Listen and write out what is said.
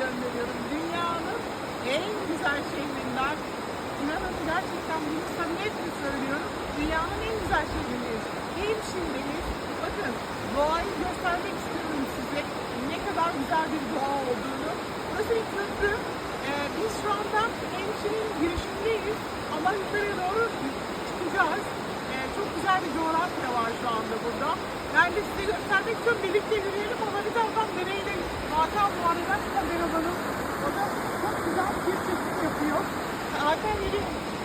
gönderiyorum. Dünyanın en güzel şehrinden. İnanın gerçekten bunu samimiyetle söylüyorum. Dünyanın en güzel şehrindeyiz. Hemşindeyiz. Bakın doğayı göstermek istiyorum size. Ne kadar güzel bir doğa olduğunu. Burası bir. Ee, biz şu anda Hemşin'in girişindeyiz. Ama yukarıya doğru çıkacağız. Ee, çok güzel bir coğrafya var şu anda burada. Ben de size göstermek istiyorum. Birlikte yürüyelim ama bir Hakan bu arada kameramanım. O da çok güzel bir çekim yapıyor. Hakan yürüyelim.